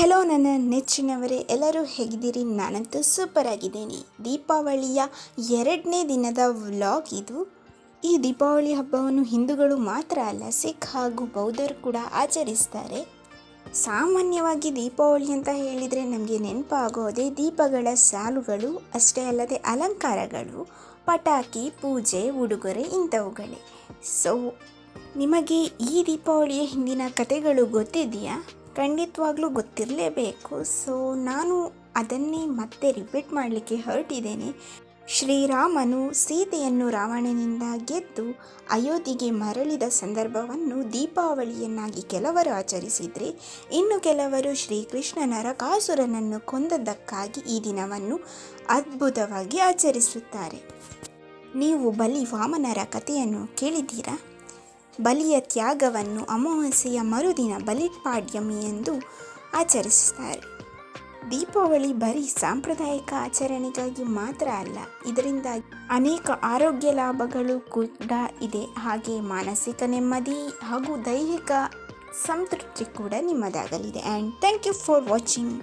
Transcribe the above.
Hello ನನ್ನ ನೆಚ್ಚಿನವರೇ, ಎಲ್ಲರೂ ಹೇಗಿದ್ದೀರಿ? ನಾನಂತೂ ಸೂಪರ್ ಆಗಿದ್ದೀನಿ. ದೀಪಾವಳಿಯ ಎರಡನೇ ದಿನದ ವ್ಲಾಗ್ ಇದು. ಈ ದೀಪಾವಳಿ ಹಬ್ಬವನ್ನು ಹಿಂದೂಗಳು ಮಾತ್ರ ಅಲ್ಲ, ಸಿಖ್ ಹಾಗೂ ಬೌದ್ಧರು ಕೂಡ ಆಚರಿಸ್ತಾರೆ. ಸಾಮಾನ್ಯವಾಗಿ ದೀಪಾವಳಿ ಅಂತ ಹೇಳಿದರೆ ನಮಗೆ ನೆನಪಾಗೋದೇ ದೀಪಗಳ ಸಾಲುಗಳು, ಅಷ್ಟೇ ಅಲ್ಲದೆ ಅಲಂಕಾರಗಳು, ಪಟಾಕಿ, ಪೂಜೆ, ಉಡುಗೊರೆ ಇಂಥವುಗಳೇ. ಸೊ ನಿಮಗೆ ಈ ದೀಪಾವಳಿಯ ಹಿಂದಿನ ಕಥೆಗಳು ಗೊತ್ತಿದೆಯಾ ಖಂಡಿತವಾಗ್ಲೂ ಗೊತ್ತಿರಲೇಬೇಕು. ಸೊ ನಾನು ಅದನ್ನೇ ಮತ್ತೆ ರಿಪೀಟ್ ಮಾಡಲಿಕ್ಕೆ ಹೊರಟಿದ್ದೇನೆ. ಶ್ರೀರಾಮನು ಸೀತೆಯನ್ನು ರಾವಣನಿಂದ ಗೆದ್ದು ಅಯೋಧ್ಯೆಗೆ ಮರಳಿದ ಸಂದರ್ಭವನ್ನು ದೀಪಾವಳಿಯನ್ನಾಗಿ ಕೆಲವರು ಆಚರಿಸಿದರೆ, ಇನ್ನು ಕೆಲವರು ಶ್ರೀಕೃಷ್ಣ ನರಕಾಸುರನನ್ನು ಕೊಂದದ್ದಕ್ಕಾಗಿ ಈ ದಿನವನ್ನು ಅದ್ಭುತವಾಗಿ ಆಚರಿಸುತ್ತಾರೆ. ನೀವು ಬಲಿ ವಾಮನರ ಕಥೆಯನ್ನು ಕೇಳಿದ್ದೀರಾ? ಬಲಿಯ ತ್ಯಾಗವನ್ನು ಅಮಾವಾಸ್ಯೆಯ ಮರುದಿನ ಬಲಿಪಾಡ್ಯಮಿ ಎಂದು ಆಚರಿಸುತ್ತಾರೆ. ದೀಪಾವಳಿ ಬರೀ ಸಾಂಪ್ರದಾಯಿಕ ಆಚರಣೆಗಾಗಿ ಮಾತ್ರ ಅಲ್ಲ ಇದರಿಂದ ಅನೇಕ ಆರೋಗ್ಯ ಲಾಭಗಳು ಕೂಡ ಇದೆ. ಹಾಗೆ ಮಾನಸಿಕ ನೆಮ್ಮದಿ ಹಾಗೂ ದೈಹಿಕ ಸಂತೃಪ್ತಿ ಕೂಡ ನಿಮ್ಮದಾಗಲಿದೆ. And thank you for watching